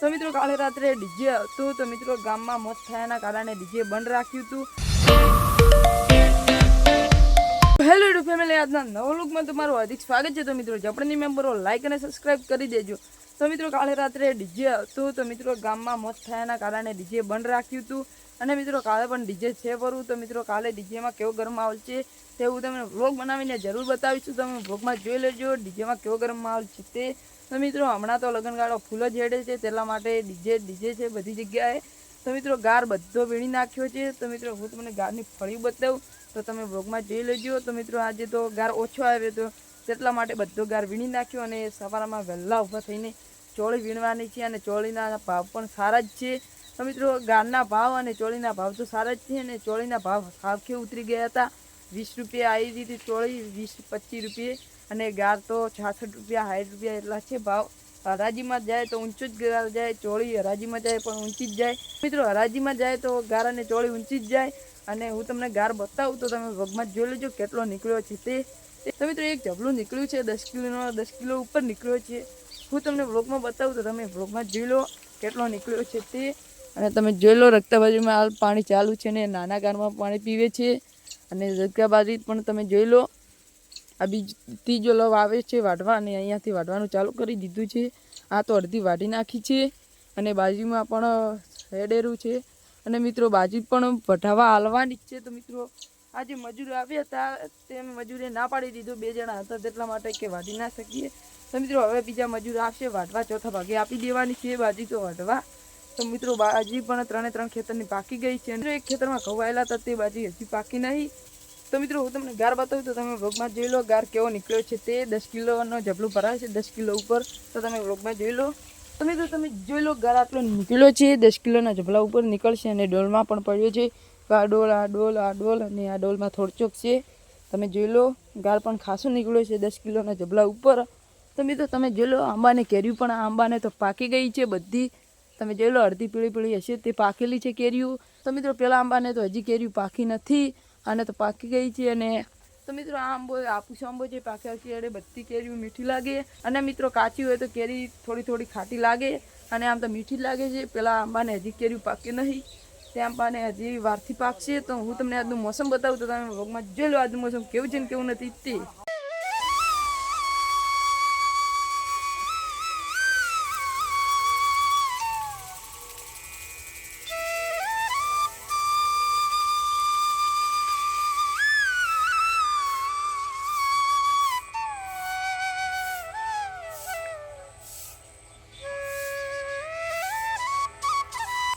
તો મિત્રો કાલે રાત્રે ડીજે હતું, તો મિત્રો ગામમાં મોત થયાના કારણે ડીજે બંધ રાખ્યું હતું. આજના નવા લુકમાં તમારું હાર્દિક સ્વાગત છે. તો મિત્રો જપડની મેમ્બરો લાઈક અને સબસ્ક્રાઇબ કરી દેજો. તો મિત્રો, કાલે રાત્રે ડીજે હતું. તો મિત્રો, ગામમાં મોત થયાના કારણે ડીજે બંધ રાખ્યું હતું. અને મિત્રો, કાલે પણ ડીજે છે ભરવું તો મિત્રો, કાલે ડીજેમાં કેવો ગરમ માહોલ છે તે હું તમને વ્લોગ બનાવીને જરૂર બતાવીશું. તમે વ્લોગમાં જોઈ લેજો, ડીજેમાં કેવો ગરમ માહોલ છે તે. તો મિત્રો, હમણાં તો લગ્નગાળો ફૂલ જ હેડે છે. તેના માટે ડીજે ડીજે છે બધી જગ્યાએ. તો મિત્રો ગાર બધો વીણી નાખ્યો છે. તો મિત્રો હું તમને ગારની ફળી બતાવું. તો તમે બ્લોગમાં જોઈ લેજો. તો મિત્રો આજે તો ગાર ઓછો આવ્યો તો તેટલા માટે બધો ગાર વીણી નાખ્યો અને સવારમાં વહેલા ઊભા થઈને ચોળી વીણવાની છે અને ચોળીના ભાવ પણ સારા જ છે. તો મિત્રો ગારના ભાવ અને ચોળીના ભાવ તો સારા જ છે અને ચોળીના ભાવ સાવખે ઉતરી ગયા હતા. વીસ રૂપિયા આવી હતી ચોળી, વીસ પચીસ રૂપિયે અને ગાર તો છાસઠ રૂપિયા, સાઠ રૂપિયા એટલા છે ભાવ. હરાજીમાં જાય તો ઊંચું જ ગાર જાય, ચોળી હરાજીમાં જાય પણ ઊંચી જ જાય. મિત્રો, હરાજીમાં જાય તો ગાર અને ચોળી ઊંચી જ જાય અને હું તમને ગાર બતાવું તો તમે વગમાં જોઈ લેજો કેટલો નીકળ્યો છે તે. તો મિત્રો, એક જબલું નીકળ્યું છે, દસ કિલોનો દસ કિલો ઉપર નીકળ્યો છે. હું તમને વ્લોગમાં બતાવું તો તમે વ્લોગમાં જોઈ લો કેટલો નીકળ્યો છે તે. અને તમે જોઈ લો રક્તાબાજુમાં હાલ પાણી ચાલુ છે ને, નાના ગારમાં પાણી પીવે છે. અને રક્તાબાજી પણ તમે જોઈ લો. આ બીજ ત્રીજો લવ આવે છે વાઢવા અને અહીંયાથી વાઢવાનું ચાલુ કરી દીધું છે. આ તો અડધી વાઢી નાખી છે અને બાજુમાં પણ હેડેરું છે. અને મિત્રો, બાજુ પણ વઢાવા હાલવાની જ છે. તો મિત્રો, આ જે મજૂર આવ્યા હતા, તે મજૂરે ના પાડી દીધો. બે જણા હતા તેટલા માટે કે વાઢી ના શકીએ. તો મિત્રો, હવે બીજા મજૂર આવશે, વાઢવા ચોથા ભાગે આપી દેવાની છે. બાજી તો વાઢવા. તો મિત્રો, બાજી પણ ત્રણે ત્રણ ખેતરની પાકી ગઈ છે. એક ખેતરમાં ઘવાયેલા હતા, તે બાજી હજી પાકી નહીં. તો મિત્રો, હું તમને ગાર બતાવું તો તમે વ્લોગમાં જોઈ લો, ગાર કેવો નીકળ્યો છે તે. દસ કિલોનો જબલું ભરાય છે દસ કિલો ઉપર. તો તમે વ્લોગમાં જોઈ લો. તો મિત્રો, તમે જોઈ લો, ગાર આટલો નીકળ્યો છે. દસ કિલોના જબલા ઉપર નીકળશે અને ડોલમાં પણ પડ્યો છે. તો આ ડોલ આ ડોલ આ ડોલ અને આ ડોલમાં થોડચોક છે. તમે જોઈ લો, ગાર પણ ખાસો નીકળ્યો છે દસ કિલોના જબલા ઉપર. તો મિત્રો, તમે જોઈ લો, આંબાને કેર્યું પણ, આ આંબાને તો પાકી ગઈ છે બધી. તમે જોઈ લો, અડધી પીળી પીળી હશે તે પાકેલી છે કેરીઓ. તો મિત્રો પહેલાં આંબાને તો હજી કેરીઓ પાકી નથી. આને તો પાકી ગઈ છે અને તો મિત્રો આ આંબો આપુસ આંબો જે પાક્યા છે બધી કેરીઓ મીઠી લાગે. અને મિત્રો કાચી હોય તો કેરી થોડી થોડી ખાટી લાગે. અને આમ તો મીઠી લાગે છે. પેલા આંબાને હજી કેરીઓ પાકી નહીં. તે આંબાને હજી વારથી પાકશે. તો હું તમને આજનું મોસમ બતાવું તો તમે વગમાં જોઈ લો આજનું મોસમ કેવું છે ને કેવું નથી તે.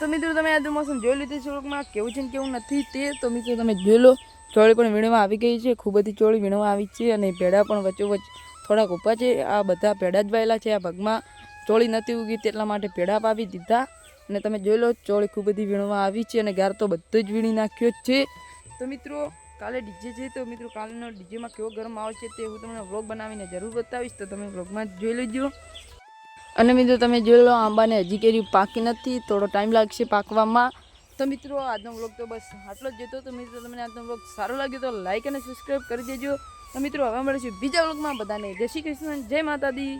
તો મિત્રો, તમે આજનું મોસમ જોઈ લીધું છે થોડુંકમાં કેવું છે ને કેવું નથી તે, તો મિત્રો, તમે જોઈ લો. ચોળી પણ વીણવા આવી ગઈ છે. ખૂબ બધી ચોળી વીણવા આવી છે અને પેડા પણ વચ્ચોવચ્ચ થોડાક ઊભા છે. આ બધા પેડા જ વાયેલા છે. આ ભાગમાં ચોળી નથી ઉગી તેટલા માટે પેડા પાવી દીધા. અને તમે જોઈ લો, ચોળી ખૂબ બધી વીણવા આવી છે અને ગાર તો બધું જ વીણી નાખ્યો જ છે. તો મિત્રો, કાલે ડીજે છે. તો મિત્રો, કાલનો ડીજેમાં કેવો ગરમ આવે છે તે હું તમને વ્લોગ બનાવીને જરૂર બતાવીશ. તો તમે વ્લોગમાં જોઈ લેજો. અને મિત્રો, તમે જોઈ લો, આંબાને હજી કેરી પાકી નથી. થોડો ટાઈમ લાગશે પાકવામાં. તો મિત્રો, આજનો વ્લોગ તો બસ આટલો જ જતો તો મિત્રો, તમને આજનો વ્લોગ સારો લાગ્યો તો લાઈક અને સબસ્ક્રાઈબ કરી દેજો. તો મિત્રો, હવે મળીશું બીજા વ્લોગમાં બધાને જય શ્રી કૃષ્ણ, જય માતાજી.